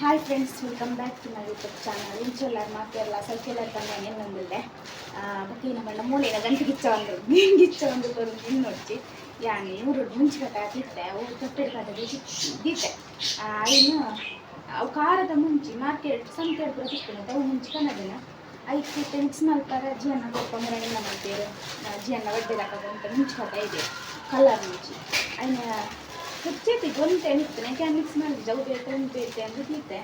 Hi friends welcome back to my YouTube channel ಇಂಚೆಲ್ಲ ಮಾತೆಲ್ಲ ಸ್ವಲ್ಪ ಎಲ್ಲ ತಂದೆ ಎನ್ನೊಂದಿಲ್ಲೆ ಬೊಕ್ಕ ನಮ್ಮ ಮೂಲೆಯ ಗಂಟು ಗಿಚ್ಚ ಒಂದು ಗಿಚ್ಚ ಒಂದು ಬರೋದು ಇನ್ನೊಚ್ಚಿ ಯಾನಿ ಊರು ಮುಂಚಿಕಟ್ಟ ತಿತ್ತೆ ಅವ್ರು ತೊಟ್ಟೆಡ್ ಕಟ್ಟ ದೀತೆ ಇನ್ನು, ಅವು ಖಾರದ ಮುಂಚಿ ಮಾರ್ಕೆಟ್ ಸಂತೆಡ್ ಕೂಡ ತಿಕ್ಕುತ್ತೆ ಅವು ಮುಂಚಿ ಐದು ಮಿಕ್ಸ್ ಮಲ್ಪಾರ ಜಿಯನ್ನ ಕೊಪ್ಪ ಎಲ್ಲ ಮಾಡ್ತೀರು? ಜಿಯನ್ನ ಒಡ್ಡೆಲಾಕದ ಅಂತ ಮುಂಚಿಕೊಳ್ತಾ ಇದೆ. ಕಲರ್ ಮುಂಚಿ. ಅಯ್ನ ಹೆಚ್ಚೈತಿ ಗೊಂತೆ ನಿಕ್ತನೆ ಕ್ಯಾನ್ ಮಿಕ್ಸ್ ಮಾಡಿ ಜವು ಬೇಕು ಅಂತ ದೀತೆ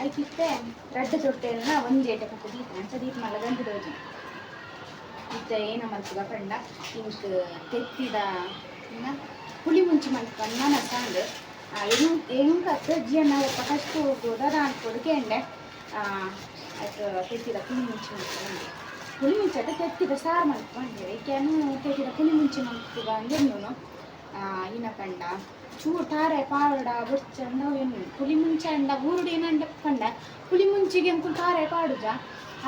ಐತಿತ್ತೆ ರಡ್ಡ ತೊಟ್ಟೆಯನ್ನ ಒಂದು ಏಟೆ ಕಟ್ಟು ದೀತೆ ಅಂತ ದೀಪ ಮಲಗಂದು ದೋಜಿ ಇತ್ತೆ ಏನ ಮಲ್ಪುಗ ಕಂಡ ಇಂಕ್ ತೆತ್ತಿದ ಪುಳಿ ಮುಂಚಿ ಮಲ್ಪಂಡ ನನ್ನ ಸಾಂಡ್ ಏನು ಏನು ಕತ್ತು ಜಿಯನ್ನ ಒಪ್ಪ ಕಷ್ಟು ಅಂತ ಅನ್ಕೊಡು ಕೇಂಡೆ ಅದು ತೆತ್ತಿದ ಪುಳಿ ಮುಂಚಿ ಮಲ್ಕೊಂಡು ಹುಳಿ ಮುಂಚೆ ಅದು ತೆತ್ತಿದ ಸಾರು ಮಲ್ಪಂಡೆ ಕ್ಯಾನು ತೆತ್ತಿದ ಪುಳಿ ಮುಂಚಿ ಮಲ್ಪುಗ ಅಂದ್ರೆ ಇನ್ನ ಕಂಡ. ಚೂರು ತಾರೆ ಪಾಡ ಬುಚ್ಚಂಡ ಏನು ಹುಲಿ ಮುಂಚೆ ಅಂಡ ಊರುಡಿ ಏನಂಡ ಕಂಡ. ಹುಲಿ ಮುಂಚಿಗೆ ಅಂಕುಲ್ ತಾರೆ ಪಾಡುಜ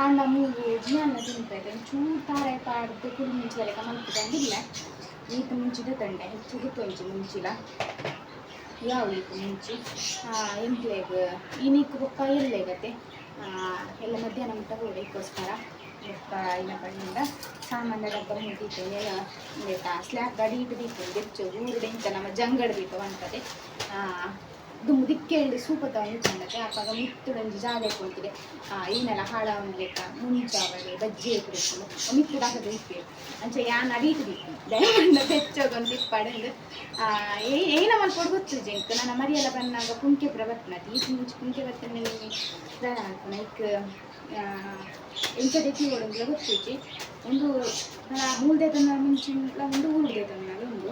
ಅಂಡ ಮೂಗು ಜ್ಞಾನ ತಿಂತೈತೆ ಚೂರು ತಾರೆ ಪಾಡ್ದು ಪುಳಿ ಮುಂಚೆ ಲೆಕ್ಕ ಮಲ್ಪುದಂಗಿಲ್ಲ ಈತ ಮುಂಚಿದ ತಂಡೆ. ಹೆಚ್ಚು ಗುತ್ತೊಂಚಿ ಮುಂಚಿಲ. ಯಾವ ಈತ ಮುಂಚಿ? ಎಂಟ್ಲೇಗ ಈ ನೀಕು ಬೊಕ್ಕ ಎಲ್ಲೇಗತ್ತೆ ಎಲ್ಲ ಮಧ್ಯಾಹ್ನ ಮುಟ್ಟ ಹೋಗೋಕ್ಕೋಸ್ಕರ ಸಾಮಾನ್ಯ ಮುಟ್ಟಿದ್ದೇನೆ ಬೇಕಾ ಸ್ಲ್ಯಾಬ್ ಗಡಿ ಹಿಡಿದಿತ್ತು. ಬೆಚ್ಚು ಊರುಡೆ ಇಂತ ನಮ್ಮ ಜಂಗಡ ದೀಪ ಅಂತದೆ ದುಮ್ಮು ದಿಕ್ಕೆಳ್ಳಿ ಸೂಪತ ಒಂದು ಅಪ್ಪಾಗ ಮಿತ್ತುಡೊಂಜಿ ಜಾಗ ಕೊಡ್ತಿದೆ. ಈನೆಲ್ಲ ಹಾಳ ಬೇಕಾ ಮುಂಚಾವಳಿ ಬಜ್ಜಿ ಇಟ್ಟಿರ್ಕೊಂಡು ಮಿತ್ತು ಹಾಕದು ಇಪ್ಪಿ ಅಂಚೆ ಯಾನ್ ದಿಕ್ಕು ದಯಮಾಡ ಬೆಚ್ಚೋಗೊಂದು ಏ, ಏನ ಮಾಡ್ಕೊಂಡು ಗೊತ್ತು ಜಂಕ್ ನನ್ನ ಮರಿಯೆಲ್ಲ ಬಂದಾಗ ಕುಂಕೆ ಪ್ರವತ್ನತಿ ಈ ಮುಂಚೆ ಕುಂಕೆ ಬರ್ತನೆ ದಾನ ಅನ್ಕೊಣ ಈಗ ಎಂಚ ತೆತ್ತಿ ಕೊಡೋದಿಲ್ಲ ಗೊತ್ತಿಚ್ಚಿ ಒಂದು ಮೂಲ್ದೆ ತನ್ನ ಮುಂಚಿನ ಒಂದು ಊರ್ದೆ ತನ್ನ ಒಂದು.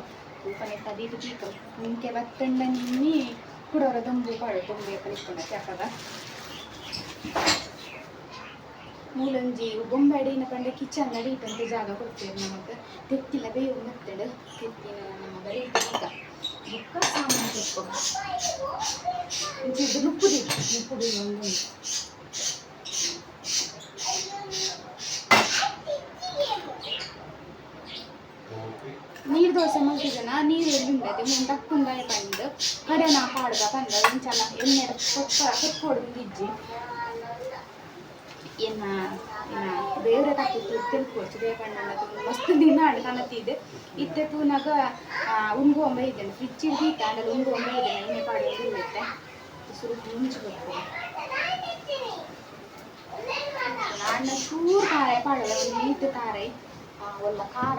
ಉಪನೆ ಅದೀತು ಪೀಕ ಮುಂಕೆ ಬತ್ತಂಡ ನಿಮ್ಮಿ ಕುಡೋರ ದೊಂಬು ಪಾಡು ದೊಂಬೆ ಕಲಿಸ್ಕೊಂಡ ಚಾಕದ ಮೂಲೊಂಜಿ ಬೊಂಬಾಡಿನ ಪಂಡ ಕಿಚನ್ ನಡೀತಂತ ಜಾಗ ಕೊಡ್ತೇವೆ ನಮಗೆ ತೆತ್ತಿಲ್ಲ ಬೇವು ಮತ್ತಡು, ತೆತ್ತಿನ ಬರೀ ಈಗ ಬುಕ್ಕ ಸಾಮಾನು ತೆಕ್ಕೊಂಡು ನುಪ್ಪುಡಿ ನುಪ್ಪುಡಿ ಒಂದು ನೀರು ಮಾಡ್ತಿದ್ದನ ನೀರು ಎಲ್ಲಿಂದದೆ ಮುಂದೆ ಬಂದು ಪಂಡು ಕಡೆ ನಾ ಪಾಡ್ದ ಪಂಡ ಇಂಚಲ ಎಣ್ಣೆ ಕೊಪ್ಪ ಕೊಟ್ಕೊಡ್ದಿಜ್ಜಿ ಏನ ಬೇರೆ ತಕ್ಕಿತ್ತು ತಿಳ್ಕೊಡ್ತು ಬೇಕಣ್ಣ ಮಸ್ತ್ ದಿನ ಆಡು ಕನತಿದ್ದೆ ಇತ್ತೆ ಪೂನಾಗ ಉಂಗು ಒಂಬ ಇದ್ದೇನೆ. ಫ್ರಿಜ್ ಇದ್ದೀತ ಅಂದ್ರೆ ಉಂಗು ಒಂಬ ಇದ್ದೇನೆ. ಎಣ್ಣೆ ಪಾಡಿ ಇರುತ್ತೆ ಸುರುಕು ಮುಂಚಬೇಕು ಅಣ್ಣ ಚೂರು ತಾರೆ ಪಾಡಲ್ಲ ಒಂದು ನೀತು ತಾರೆ ಒಲ್ಲ ಖಾರ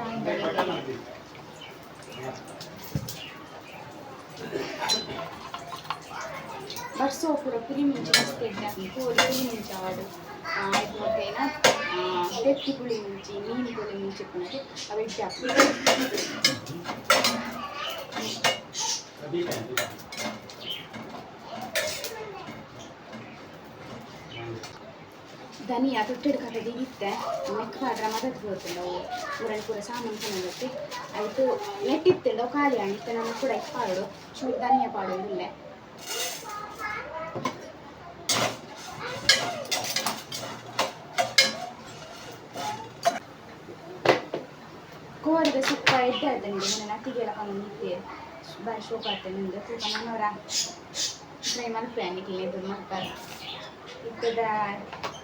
ಅಂತ ಬರ್ಸೋ ಪೂರ ಪುರಿ ಮುಂಚೆ ಮಸ್ತ್ ಇದ್ದಾನೆ ಕೋರಿ ಪುರಿ ಮುಂಚೆ ಆಡು ಇದು ಮತ್ತೇನ ಬೆತ್ತಿ ಪುಳಿ ಮುಂಚಿ ಮೀನು ಪುಳಿ ಮುಂಚೆ ಪುಣಕ್ಕೆ ಅವು ಧನಿಯಾ ತೊಟ್ಟೆಡು ಕಡೆ ಇತ್ತೆ. ಮೆಕ್ಕ ಪಾಡ್ರ ಮದತ್ ಬೀಳ್ತಂಡ ಅವು ಊರಲ್ಲಿ ಪೂರ ಸಾಮಾನು ಚೆನ್ನಾಗಿರುತ್ತೆ ಆಯಿತು ನೆಟ್ಟಿತ್ತಂಡ ಅವು ಖಾಲಿ ಆಣಿತ್ತೆ ನಾನು ಕೂಡ ಪಾಡು. ಚೂರು ಧನಿಯಾ ಪಾಡು ಇಲ್ಲೇ ಕೋರಿದ ಸುಕ್ಕ ಇದ್ದಾದಂಗೆ ನನ್ನ ಅತ್ತಿಗೆಲ್ಲ ಕಮ್ಮಿ ನಿಂತೆ. ಬಾರಿ ಶೋಕ ಆಗ್ತದೆ ನಿಂದು. ತೂಕ ನನ್ನವರ ಮಾಡ್ತೇನೆ ಮಲ್ಪೆ ಇದು ಮಾಡ್ತಾರೆ ಇತ್ತದ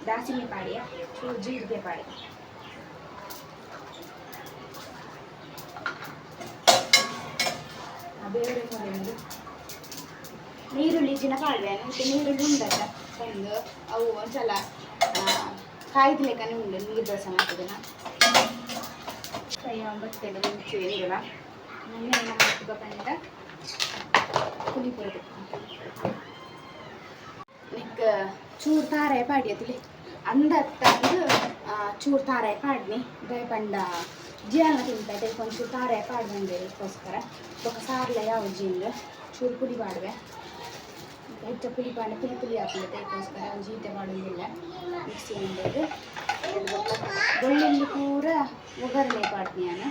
ದಾಸಿನಿ ಪಾಡಿಯ ಚೂರು ಜೀರಿಗೆ ಪಾಡಿ ಬೇರೆ ಒಂದು ನೀರುಳ್ಳಿ ಪಾಡ್ವೆ ಮತ್ತೆ ನೀರುಳ್ಳಿ ಉಂಡಲ್ಲ ತಂದು ಅವು ಒಂದ್ಸಲ ಕಾಯ್ದು ಲೆಕ್ಕನೇ ಉಂಡು ನೀರು ದೋಸೆ ಮಾಡ್ತಿದ್ದೇನೆ ಫ್ರೈ ಬರ್ತೇನೆ ಮುಂಚೆ ಇರಲ್ಲ ಬಂದ ಪುಳಿ ಪುರಿ ನಿಕ್ ಚೂರು ತಾರಾಯ ಪಾಡಿ ಅದಿಲಿ ಅಂದ ತಂದು ಚೂರು ತಾರಾಯ ಪಾಡ್ನಿ. ದಯಪಂಡ ಜೀವನ ತಿಂತ ಇದಕ್ಕೆ ಒಂಚೂರು ತಾರಾಯ ಪಾಡ್ಬಂದೆ ಅದಕ್ಕೋಸ್ಕರ ಬೊಕ್ಕ ಸಾರ್ಲ ಯಾವ ಜೀನ್ಲು ಚೂರು ಪುಡಿ ಪಾಡುವೆ ಹೆಚ್ಚು ಪುಲಿ ಪಾಂಡೆ ಪುಲಿ ಪುಲಿ ಹಾಕಿಲ್ಲ ಅದಕ್ಕೋಸ್ಕರ ಜೀತೆ ಮಾಡುವುದಿಲ್ಲ ಮಿಕ್ಸಿ ಒಂದು ಬೆಳ್ಳುಳ್ಳಿ ಪೂರ ಒಗ್ಗರಣೆ ಪಾಡ್ನಿ ನಾನು.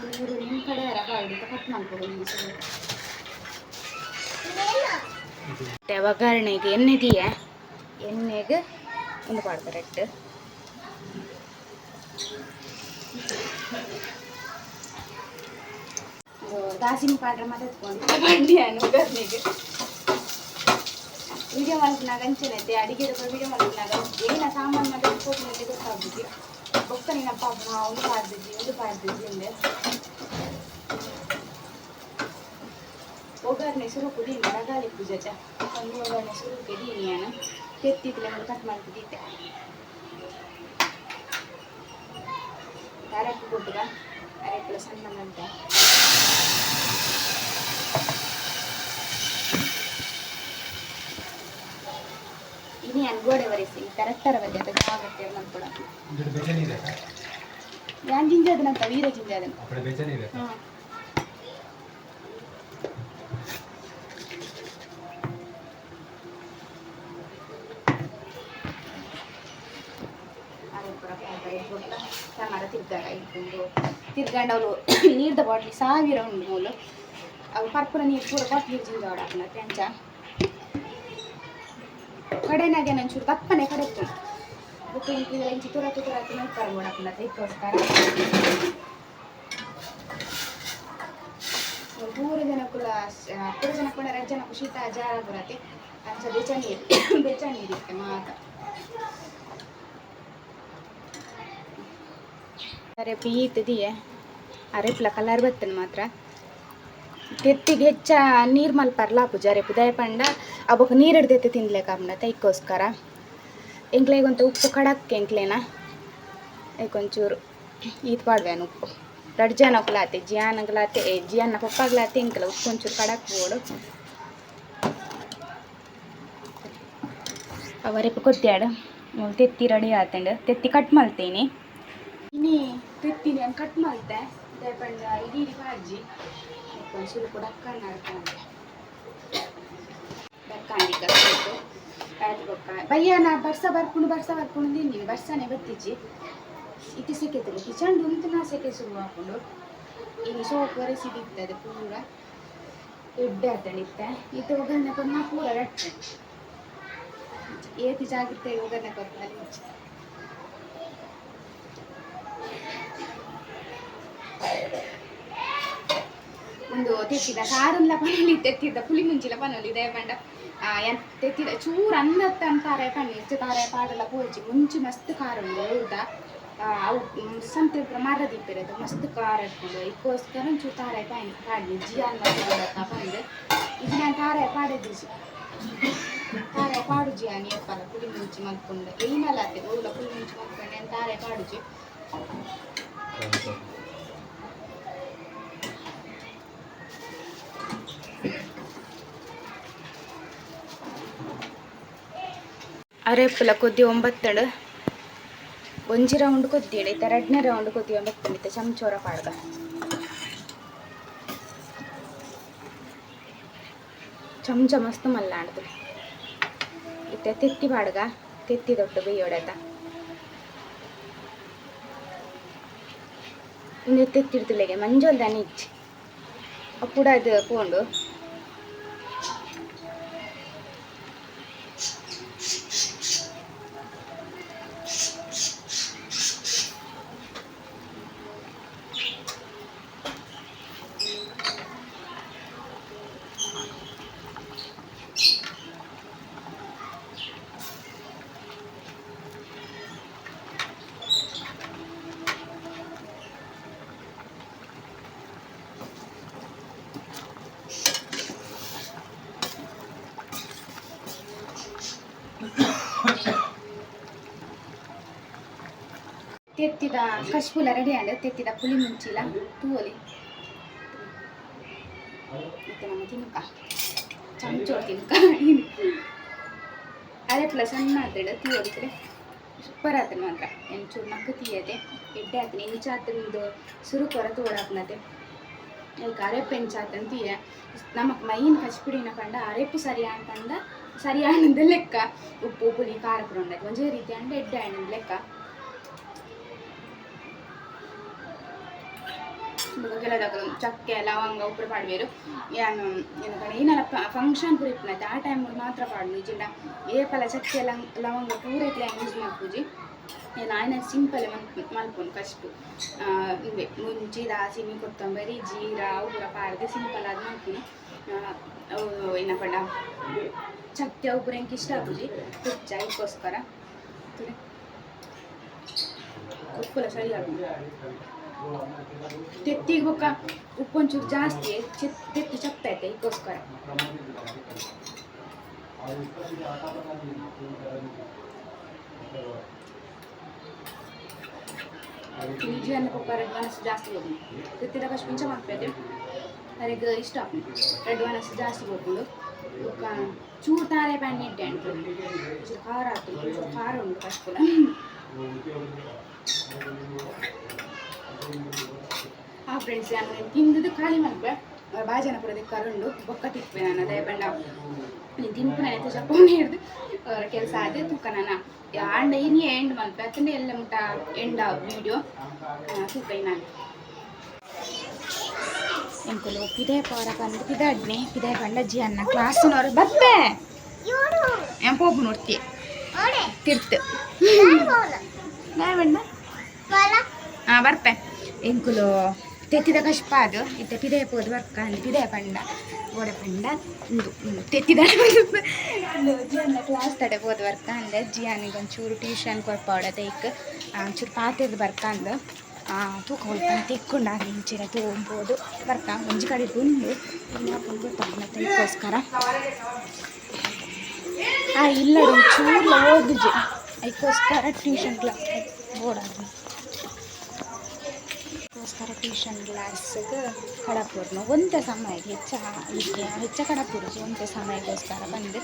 ನಿಮ್ಮ ಕಡೆ ಯಾರ ಪಾಡಿತ ಕಟ್ ಮಾಡ್ಕೊಂಡು ಮತ್ತೆ ಒಗ್ಗರಣೆಗೆ ಎಣ್ಣೆ ಇದೆಯಾ ಎಣ್ಣೆಗೆ ಒಂದು ಪಾಡ್ತಾರೆ ಎಟ್ಟು ದಾಸಿನ ಪಾಡ್ರೆ ಮತ್ತೆ ಎತ್ಕೊಂಡು ಬಂಡಿ ಅನ್ನು ಗರ್ನಿಗೆ ವಿಡಿಯೋ ಮಲ್ಕಿನಾಗ ಅಂಚೆನೈತೆ ಅಡಿಗೆ ವಿಡಿಯೋ ಮಲ್ಕಿನಾಗ ಏನ ಸಾಮಾನು ಮತ್ತೆ ಎತ್ಕೊಟ್ಟಿನೈತೆ ಗೊತ್ತಾಗ್ಬಿಟ್ಟು ಒಕ್ಕನಿನಪ್ಪ ಒಂದು ಪಾಡ್ದಿದ್ವಿ ಒಂದು ಪಾಡ್ದಿದ್ವಿ ಅಂದೆ ಒಗ್ಗರಣೆ ಶುರು ಕುಡಿ ರಗಾಲಿ ಪೂಜಾಚ ಒಂದು ಒಗ್ಗರಣೆ ಶುರು ಕೆಡೀನಿ ನಾನು ತೆತ್ತಿದ್ಲೆ ಕಟ್ ಮಾಡ್ತಿದ್ದೆ ಅರೆಪ್ಪು ಕೊಟ್ಟಗ ಅರೆಪ್ಪು ಸಣ್ಣ ಅಂತ ಇನಿ ಅನ್ಗೋಡೆ ವರೆಸಿ ಕರೆಕ್ಟ್ ಬಗ್ಗೆ ಜಾಗ್ರತೆ ನಾನು ಕೂಡ ಯಾನ್ ಜಿಂಜೆ ಅದನ್ನಂತ ವೀರ ಜಿಂಜೆ ಅದನ್ನ ಅಪ್ಪಡೆ ಬೇಚನೆ ಇದೆ ಹಾ ಕನ್ನಡ ತಿರ್ಗಾಡ ಇಟ್ಕೊಂಡು ತಿರ್ಗಂಡು ಅವಳು ನೀರ್ದ ಬಾಟ್ಲಿ ಸಾವಿರ ಉಂಡು ಮೂಲು ಅವಳು ಪರ್ಪುರ ನೀರು ಪೂರ ಬಾಟ್ಲಿ ಜಿಂಜ ಅವಡಾಕನ ಟೆಂಚ ಕಡೆನಾಗೆ ನಂಚೂರು ದಪ್ಪನೆ ಕಡೆ ಬುಕ್ ಇಂಕ್ಲಿಗೆಲ್ಲ ಇಂಚಿ ತುರ ತುರ ತುರ ಪರಬೋಡ ಹಾಕನ ತೆಕ್ಕೋಸ್ಕರ ಪೂರ ಹತ್ತು ಜನ ಕೂಡ ಎರಡು ಜನಕ್ಕೂ ಶೀತ, ಜಾರ ಬರತ್ತೆ. ಅಂಚ ಬೆಚ್ಚ ನೀರು, ಬೆಚ್ಚ ನೀರಿತ್ತೆ ಮಾತ್ರ. ಅರೆ ಪೀತಿದೆಯೇ ಅರೆಪ್ಲ ಕಲರ್ ಬರ್ತದೆ ಮಾತ್ರ. ತೆತ್ತಿಗೆ ಹೆಚ್ಚ ನೀರು ಮಲ್ಪರ್ಲ ಪೂಜಾರಿ ಪುದಾಯ ಪಂಡ ಅಬ್ಬಕ್ಕೆ ನೀರು ಹಿಡ್ದೈತೆ ತಿನ್ಲೇಕ ಅಮ್ಮನ ತೈಕೋಸ್ಕರ ಎಂಕ್ಲೆಗೊಂತ ಉಪ್ಪು ಕಡಕ್ಕೆ ಎಂಕ್ಲೇನ, ಐಕೊಂಚೂರು ಈತ್ ಪಾಡ್ವೇನು ಉಪ್ಪು. ರಡ್ ಜನಕ್ಲಾತೆ ಜಿಯಾನಗ್ಲಾತೆ ಜಿಯಾನ ಪಪ್ಪಾಗ್ಲಾತೆ, ಎಂಕ್ಲ ಉಪ್ಪು ಒಂಚೂರು ಕಡಕ್ ಬೋಡು ಅವರೆಪ್ಪ ಕೊತ್ತಾಡು ತೆತ್ತಿ ರೆಡಿ ಆತಂಡು. ತೆತ್ತಿ ಕಟ್ ಮಾಡ್ತೇನೆ. ಇನಿ ತೆತ್ತಿ ಕಟ್ ಮಾಡ್ತೆ? ದಯಪಂಡ ಇಡೀ ಬಾಜಿ ಒಂಚೂರು ಕೂಡ ಅಕ್ಕಣ್ಣ ದಕ್ಕಾಂಡಿ ಕಟ್ಟು ಭಯ್ಯ ನಾ ಬರ್ಸ ಬರ್ಕೊಂಡು ಬರ್ಸ ಬರ್ಕೊಂಡು ತಿಂದಿವಿ ಬರ್ಸನೆ ಬತ್ತಿಚ್ಚಿ ಇತಿ ಸೆಕೆತಲ್ಲ ಕಿಚನ್ ಉಂಟು ನಾ ಸೆಕೆ ಶುರು ಹಾಕೊಂಡು ಇನ್ನು ಸೋಪ್ ಒರೆಸಿ ಬಿತ್ತದೆ ಪೂರ ಎಡ್ಡೆ ಆತಳಿತ್ತೆ ಇದು ಒಗ್ಗರಣೆ ಕೊಟ್ಟು ನಾ ಪೂರ ರಟ್ಟೆ ಏತಿ ಜಾಗ್ರತೆ ಒಗ್ಗರಣೆ ಕೊತ್ತಲ್ಲಿ ಉಂದು ತೆತ್ತಿದ ಸಾರುನ್ಲ ಪನೊಲಿ ತೆತ್ತಿದ ಪುಲಿಮುಂಚಿಲ ಪನೊಲಿ ದೇವಂಡ ತೆತ್ತಿದ ಚೂರು ಅಂದತ್ತ ಅಂತಾರೆ ಪನ್ನಿರ್ಚ ತಾರೆ ಪಾಡಲ ಪೋಲ್ಚಿ. ಮುಂಚಿ ಮಸ್ತ್ ಖಾರ ಉಂಡು ಊರ್ದ ಅವು ಸಂತ ಮರದಿಪ್ಪಿರೋದು ಮಸ್ತ್ ಖಾರ ಇಟ್ಕೊಂಡು ಇದಕ್ಕೋಸ್ಕರ ಒಂಚೂರು ತಾರೆ ಪಾಯಿ ಪಾಡಿ. ಜಿಯನ್ನ ಬಂದು ಇದು ನಾನು ತಾರೆ ಪಾಡದಿ ತಾರೆ ಪಾಡುಜಿ ಅನಿ ಅಪ್ಪನ ಪುಲಿ ಮುಂಚಿ ಮಲ್ಕೊಂಡು. ಎಲ್ಲಿ ಮಲ್ಲ ಊರ್ಲ ಪುಲಿ ಮುಂಚಿ ಮಲ್ಕೊಂಡು, ನಾನು ತಾರೆ ಪಾಡುಜಿ ಅರೆಪ್ಪಲ ಕೊದ್ದಿ ಒಂಬತ್ತಡು ಒಂಜಿ ರೌಂಡ್ ಕೊದ್ದಿಡು ಇತ್ತ ಎರಡನೇ ರೌಂಡ್ ಕೊದ್ದಿ ಒಂಬತ್ತು ಇತ್ತ ಚಮಚೋರ ಪಾಡ್ಗ ಚಮಚ ಮಸ್ತ್ ಮಲ್ಲಾಡ್ದು. ಇತ್ತ ತೆತ್ತಿ ಪಾಡ್ಗ, ತೆತ್ತಿ ದೊಡ್ಡ ಬೇಯೋಡತ ಇನ್ನು ತೆತ್ತಿಡ್ತಿಲ್ಲೆಗೆ ಮಂಜೋಲ್ ದನಿ ಇಚ್ಚಿ ಅಪ್ಪುಡ ಅದು ಪೋಂಡು. ತೆತ್ತಿದ ರೆಡಿ ಆಂಡ್ ತೆತ್ತಿದ ಪುಲಿ ಮುಂಚಿಲ ತೂವಲಿ. ಮತ್ತೆ ನಮ್ಮ ತಿನ್ಕ ಚಮಚೋಡು ತಿನ್ಕ ಅದೇ ಸಣ್ಣ ಆತಡ ತೀವಲಿದ್ರೆ ಸೂಪರ್ ಆತನ ಮಾತ್ರ. ಎಂಚೂರು ನಕ್ಕು ತೀಯದೆ ಎಡ್ಡೆ ಆತನ. ಇಂಚ ಆತನದು ಸುರು ಕೊರ ತೋಡಾಪನತೆ ಈಗ ಅರೆಪ್ಪು ಎಂಚ ಆತನ ತೀಯ ನಮಕ್ ಮೈನ್ ಕಚ್ಪಿಡಿನ ಪಂಡ ಅರೆಪ್ಪು ಸರಿ ಅಂತಂದ ಸರಿ ಆನಂದ ಲೆಕ್ಕ. ಉಪ್ಪು, ಪುಲಿ, ಖಾರ ಪುಡಿ ಒಂದೇ ರೀತಿ ಅಂಡ ಎಡ್ಡೆ ಆನಂದ ಲೆಕ್ಕ. ಕೆಲದಾಗಲು ಚಕ್ಕೆ, ಲವಂಗ ಉಪ್ಪು ಪಾಡ್ವೇರು. ಏನು ಏನಕ್ಕೆ ಏನಾರ ಫಂಕ್ಷನ್ ಪೂರ ಇಪ್ಪನೈತೆ ಆ ಟೈಮ್ ಮಾತ್ರ ಪಾಡ್ನು. ಇಜಿಂಡ ಏಪಲ, ಚಕ್ಕೆ ಲವಂಗ ಪೂರ ಇಟ್ಲ ಯೂಸ್ ಮಾಡ್ಪೂಜಿ. ಏನು, ಆಯ್ನ ಸಿಂಪಲ್ ಮಲ್ಪೊಂಡು ಫಸ್ಟ್ ಇವೆ, ಮುಂಚಿ ದಾಸಿನಿ ಕೊತ್ತಂಬರಿ, ಜೀರಾ ಪೂರ ಪಾಡ್ದೆ ಸಿಂಪಲ್ ಆಗಿ ಮಲ್ಪುನಿ. ಏನಪ್ಪ ಚಕ್ಕೆ ಉಪ್ರ ಹೆಂಗೆ ಇಷ್ಟ ಆಗ್ಬುಜಿ ಕುಚ್ಚ ಇದಕ್ಕೋಸ್ಕರ ಉಪ್ಪುಲ ಸರಿ ಆಗ್ಬೋದು ತೆತ್ತಿಗೆ ಬೊಕ್ಕ ಉಪ್ಪೊಂಚೂರು ಜಾಸ್ತಿ ಚೆತ್ ತೆತ್ತಿ ಚಪ್ತೈತೆ ಇದಕ್ಕೋಸ್ಕರ ನಿಜವನ್ನು ಪಪ್ಪ ರೆಡ್ ವನಸ್ ಜಾಸ್ತಿ ಹೋಗಿ ತೆತ್ತಿದ ಕಷ್ಟ ಪಿಂಚ ಮಾಡ್ಬೇಕು ಅದಕ್ಕೆ ಇಷ್ಟ ರೆಡ್ ವನಸ್ ಜಾಸ್ತಿ ಹೋಗ್ಕೊಂಡು ఒక ಚೂರು ತಾರೆ ಪ್ಯಾನ್ ಇಡ್ಡೆ ಅಂಟು ಚೂರು ಖಾರ ಆಯ್ತು ಚೂರು ಖಾರ ಉಂಟು ಕಷ್ಟ ಆ ಫ್ರೆಂಡ್ಸ್ ನಾನು ತಿಂದದ್ದು ಖಾಲಿ ಮಲ್ಪೆ. ಭಾಜನ ಪುರದ ಕರುಂಡು ಬೊಕ್ಕ ತಿಪ್ಪೆ ನಾನು ಅದೇ ಬಂಡ ನೀನು ತಿನ್ಪು ನಾನು ಚಪ್ಪನೆ ಹಿಡ್ದು ಕೆಲಸ ಆದ ತೂಕ ನಾನು. ಆಂಡ ಇನಿ ಎಂಡ್ ಮಲ್ಪೆ ಯಾಕಂದ್ರೆ ಎಲ್ಲ ಮುಟ್ಟ ಎಂಡ್ ವಿಡಿಯೋ ತೂಕ ನಾನು ಎಂಕುಲು ಪಿದೆ ಪವರ ಬಂದು ಪಿದಾಡ್ನೆ ಪಿದೆ ಜಿ ಅನ್ನ ಕ್ಲಾಸಿನವ್ರು ಬತ್ತೆ ಎಂ ಪೋಪು ನೋಡ್ತಿ? ತಿರ್ತು. ನಾ ಬಣ್ಣ? ಹಾಂ ಬರ್ಪೆ. ಎಂಕುಲು ತೆತ್ತಿದ ಅದು. ಇತ್ತೆ ಪಿದೆ ಪೋದು ಬರ್ಕ ಅಂದ್ ಪಿದೆ ಪಂಡ, ಗೋಡೆ ಪಂಡ ಇಂದು ತೆತ್ತಿದ ಕ್ಲಾಸ್ ತಡೆ ಪೋದು ಬರ್ಕ ಅಂದೆ. ಅವನಿಗೆ ಒಂಚೂರು ಟ್ಯೂಷನ್ ಕೊಡ್ಪಾವಡ ತೈಕ್ ಒಂಚೂರು ಪಾತ್ರೆದು ಬರ್ಕ ಅಂದು. ತೂಕ ಹೊಲ್ಪಂದು ತಿಕ್ಕೊಂಡು ಆಗಿ ಇಂಚಿನ ತಗೊಂಬೋದು ಬರ್ಕ ಒಂಜಿ ಕಡೆ ಬಂದು ಗೊತ್ತಾಗ ಅದಕ್ಕೋಸ್ಕರ ಆ ಇಲ್ಲ ಒಂಚೂರು ಓದುಜಿ ಅದಕ್ಕೋಸ್ಕರ ಟ್ಯೂಷನ್ ಕ್ಲಾಸ್ ಓಡಾಡಿ ಗ್ಲಾಸ್ ಕ್ಲಾಸ್ಗೆ ಕಡಪುರ್ನು ಒಂದೇ ಸಮಯಕ್ಕೆ ಹೆಚ್ಚ ಇದಕ್ಕೆ ಹೆಚ್ಚ ಕಡಪುರ್ಜಿ ಒಂದೇ ಸಮಯಕ್ಕೋಸ್ಕರ ಬಂದು